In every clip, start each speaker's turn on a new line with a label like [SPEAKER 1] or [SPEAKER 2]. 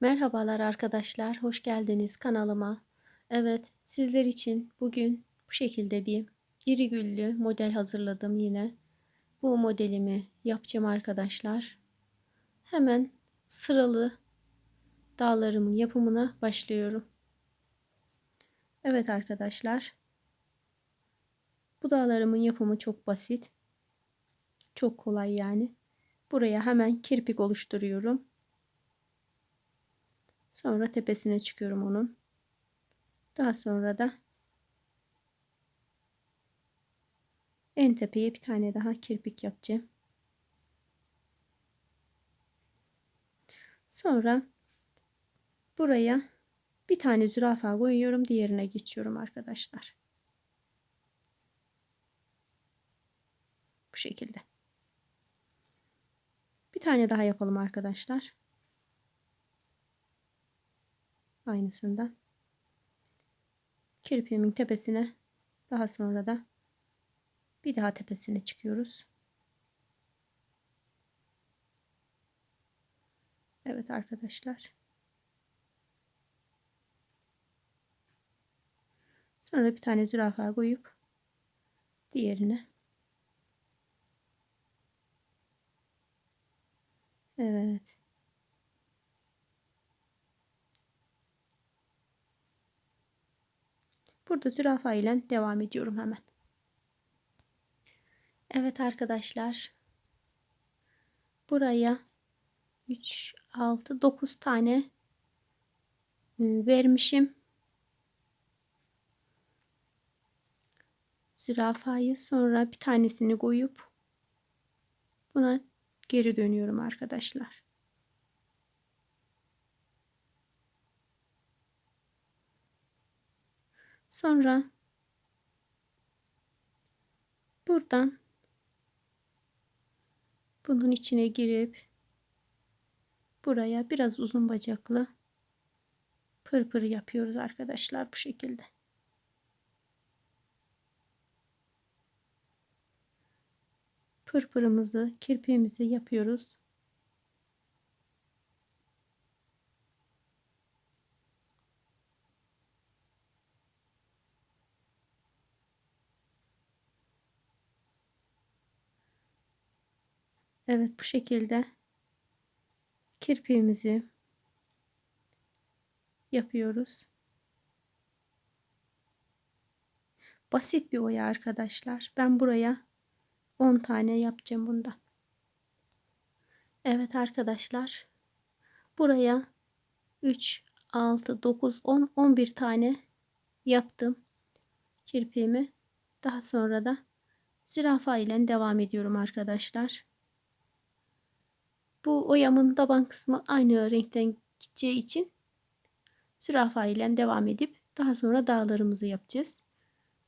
[SPEAKER 1] Merhabalar arkadaşlar, hoş geldiniz kanalıma. Evet, sizler için bugün bu şekilde bir iri güllü model hazırladım yine. Bu modelimi yapacağım arkadaşlar. Hemen sıralı dağlarımın yapımına başlıyorum. Evet arkadaşlar. Bu dağlarımın yapımı çok basit. Çok kolay yani. Buraya hemen kirpik oluşturuyorum. Sonra tepesine çıkıyorum onun. Daha sonra da en tepeye bir tane daha kirpik yapacağım. Sonra buraya bir tane zürafa koyuyorum. Diğerine geçiyorum arkadaşlar. Bu şekilde. Bir tane daha yapalım arkadaşlar. Aynısından. Kirpiğimin tepesine daha sonra da bir daha tepesine çıkıyoruz. Evet arkadaşlar. Sonra bir tane zürafa koyup diğerine Evet. Burada zürafa ile devam ediyorum hemen. Evet arkadaşlar. Buraya 3, 6, 9 tane e, vermişim. Zürafayı sonra bir tanesini koyup buna geri dönüyorum arkadaşlar. Sonra buradan bunun içine girip buraya biraz uzun bacaklı pırpır yapıyoruz arkadaşlar bu şekilde. Pırpırımızı, kirpiğimizi yapıyoruz. Evet bu şekilde kirpiğimizi yapıyoruz. Basit bir oya arkadaşlar. Ben buraya 10 tane yapacağım bundan. Evet arkadaşlar. Buraya 3, 6, 9, 10, 11 tane yaptım kirpiğimi. Daha sonra da zürafa ile devam ediyorum arkadaşlar. Bu oyamın taban kısmı aynı renkten gideceği için zürafa ile devam edip daha sonra dağlarımızı yapacağız.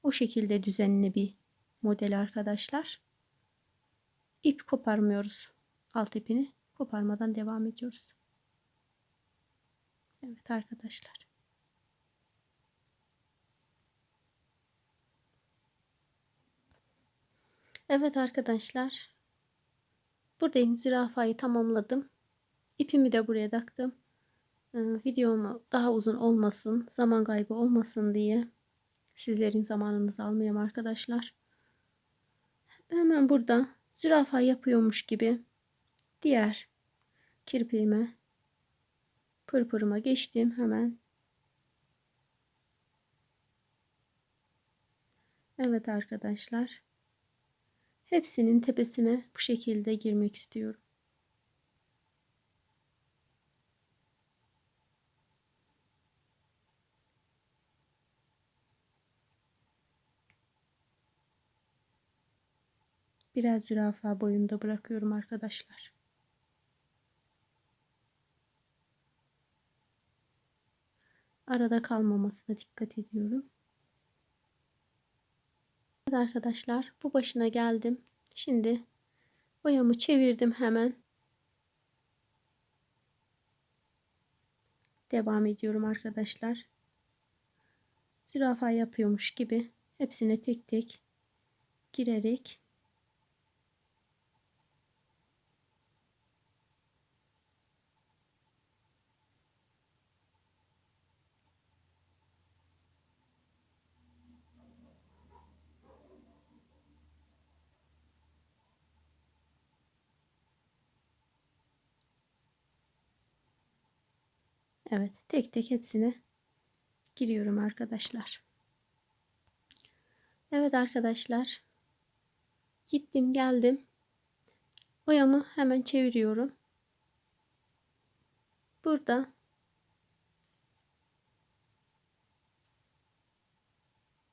[SPEAKER 1] O şekilde düzenli bir model arkadaşlar. İp koparmıyoruz. Alt ipini koparmadan devam ediyoruz. Evet arkadaşlar. Evet arkadaşlar. Buradayım zürafayı tamamladım. İpimi de buraya taktım. Ee, videomu daha uzun olmasın, zaman kaybı olmasın diye sizlerin zamanınızı almayayım arkadaşlar. Hemen burada zürafa yapıyormuş gibi diğer kirpiğime pırpırıma geçtim hemen. Evet arkadaşlar. Hepsinin tepesine bu şekilde girmek istiyorum. Biraz zürafa boyunda bırakıyorum arkadaşlar. Arada kalmamasına dikkat ediyorum. Evet arkadaşlar bu başına geldim. Şimdi boyamı çevirdim hemen. Devam ediyorum arkadaşlar. Zürafa yapıyormuş gibi hepsine tek tek girerek Evet tek tek hepsine giriyorum arkadaşlar. Evet arkadaşlar. Gittim geldim. Oyamı hemen çeviriyorum. Burada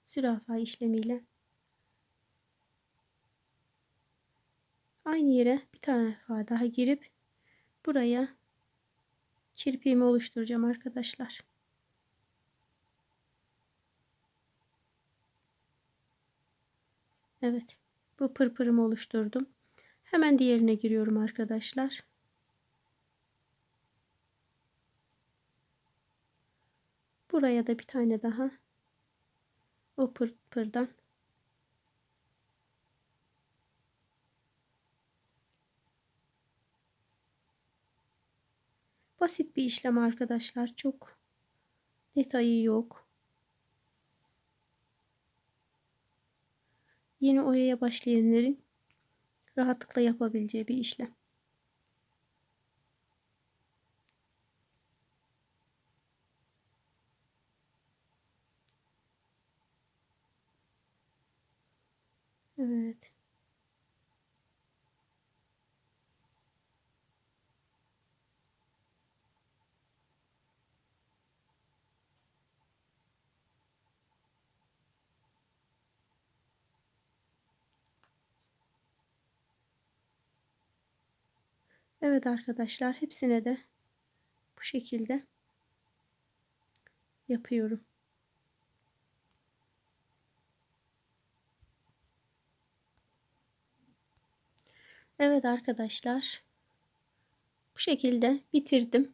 [SPEAKER 1] zürafa işlemiyle aynı yere bir tane daha girip buraya kirpiğimi oluşturacağım arkadaşlar. Evet. Bu pırpırımı oluşturdum. Hemen diğerine giriyorum arkadaşlar. Buraya da bir tane daha o pırpırdan basit bir işlem arkadaşlar. Çok detayı yok. yeni oyaya başlayanların rahatlıkla yapabileceği bir işlem. Evet. Evet arkadaşlar hepsine de bu şekilde yapıyorum. Evet arkadaşlar bu şekilde bitirdim.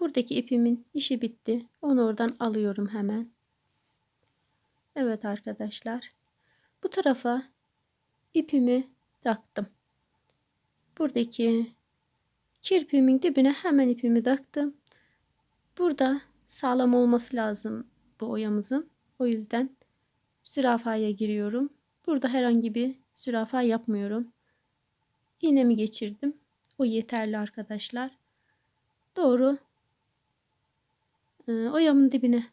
[SPEAKER 1] Buradaki ipimin işi bitti. Onu oradan alıyorum hemen. Evet arkadaşlar. Bu tarafa ipimi taktım buradaki kirpiğimin dibine hemen ipimi taktım. Burada sağlam olması lazım bu oyamızın. O yüzden zürafaya giriyorum. Burada herhangi bir zürafa yapmıyorum. İğnemi geçirdim. O yeterli arkadaşlar. Doğru e, oyamın dibine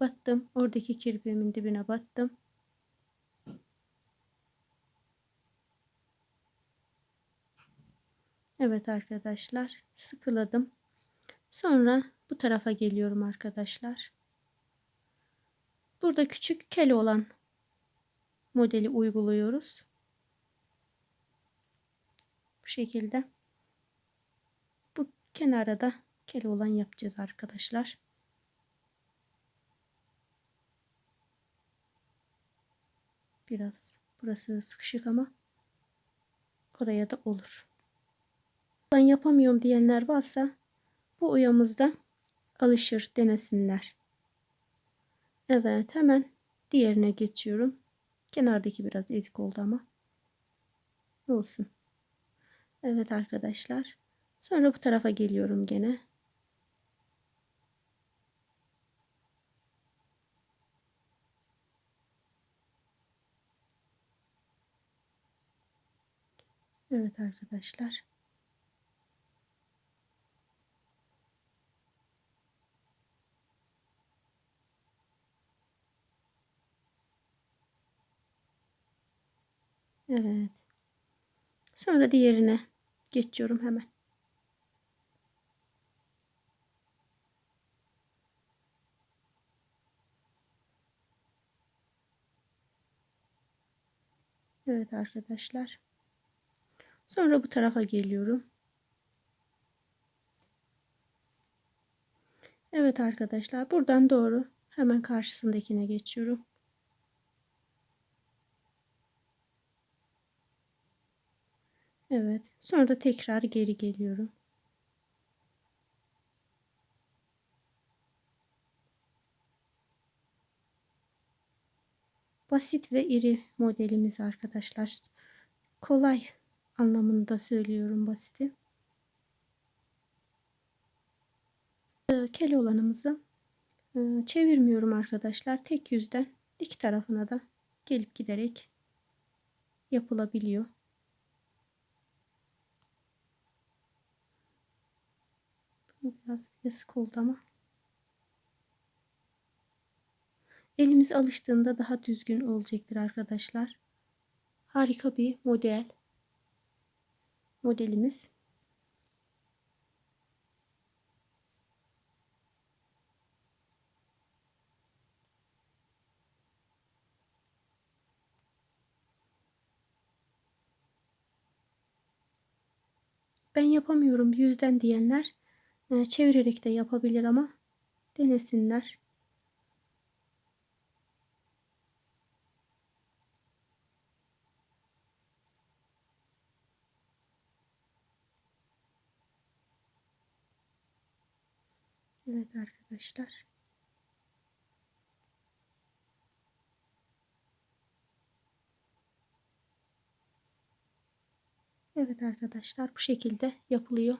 [SPEAKER 1] battım. Oradaki kirpiğimin dibine battım. Evet arkadaşlar sıkıladım. Sonra bu tarafa geliyorum arkadaşlar. Burada küçük kel olan modeli uyguluyoruz. Bu şekilde. Bu kenara da kel olan yapacağız arkadaşlar. Biraz burası sıkışık ama oraya da olur. Ben yapamıyorum diyenler varsa bu uyamızda alışır denesinler. Evet hemen diğerine geçiyorum. Kenardaki biraz ezik oldu ama. Olsun. Evet arkadaşlar. Sonra bu tarafa geliyorum gene. Evet arkadaşlar. Evet. Sonra diğerine geçiyorum hemen. Evet arkadaşlar. Sonra bu tarafa geliyorum. Evet arkadaşlar buradan doğru hemen karşısındakine geçiyorum. Evet. Sonra da tekrar geri geliyorum. Basit ve iri modelimiz arkadaşlar. Kolay anlamında söylüyorum basiti. Ee, kel olanımızı e, çevirmiyorum arkadaşlar. Tek yüzden iki tarafına da gelip giderek yapılabiliyor. Biraz yazık oldu ama. Elimiz alıştığında daha düzgün olacaktır arkadaşlar. Harika bir model. Modelimiz. Ben yapamıyorum yüzden diyenler çevirerek de yapabilir ama denesinler. Evet arkadaşlar. Evet arkadaşlar bu şekilde yapılıyor.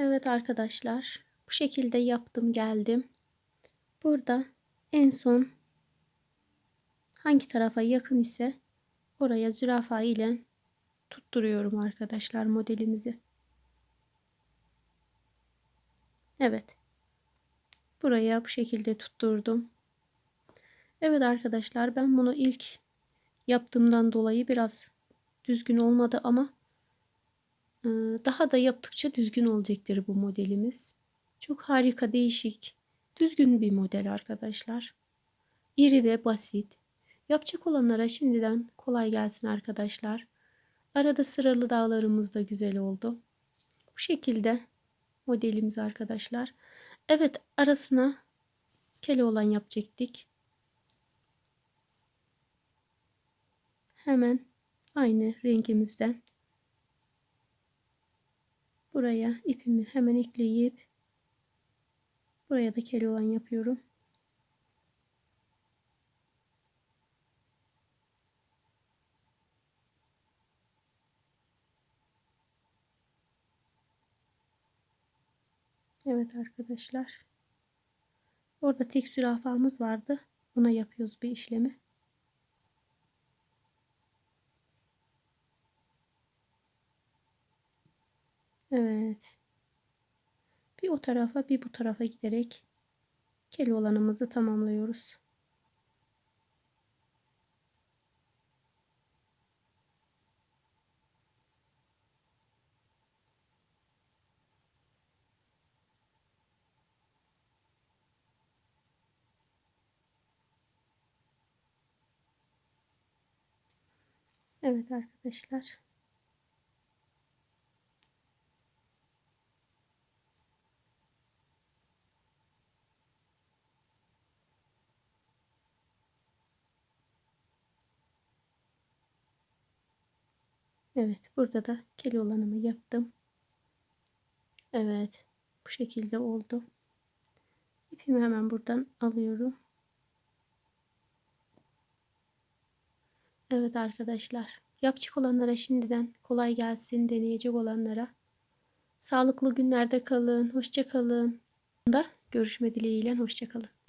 [SPEAKER 1] Evet arkadaşlar bu şekilde yaptım geldim. Burada en son hangi tarafa yakın ise oraya zürafa ile tutturuyorum arkadaşlar modelimizi. Evet. Buraya bu şekilde tutturdum. Evet arkadaşlar ben bunu ilk yaptığımdan dolayı biraz düzgün olmadı ama daha da yaptıkça düzgün olacaktır bu modelimiz. Çok harika, değişik, düzgün bir model arkadaşlar. İri ve basit. Yapacak olanlara şimdiden kolay gelsin arkadaşlar. Arada sıralı dağlarımız da güzel oldu. Bu şekilde modelimiz arkadaşlar. Evet arasına kele olan yapacaktık. Hemen aynı rengimizden buraya ipimi hemen ekleyip buraya da kele olan yapıyorum. Evet arkadaşlar. Orada tek zürafamız vardı. Ona yapıyoruz bir işlemi. Evet. Bir o tarafa bir bu tarafa giderek olanımızı tamamlıyoruz. Evet arkadaşlar. Evet burada da keli olanımı yaptım. Evet bu şekilde oldu. İpimi hemen buradan alıyorum. Evet arkadaşlar yapacak olanlara şimdiden kolay gelsin deneyecek olanlara. Sağlıklı günlerde kalın. Hoşça kalın. Da görüşme dileğiyle hoşça.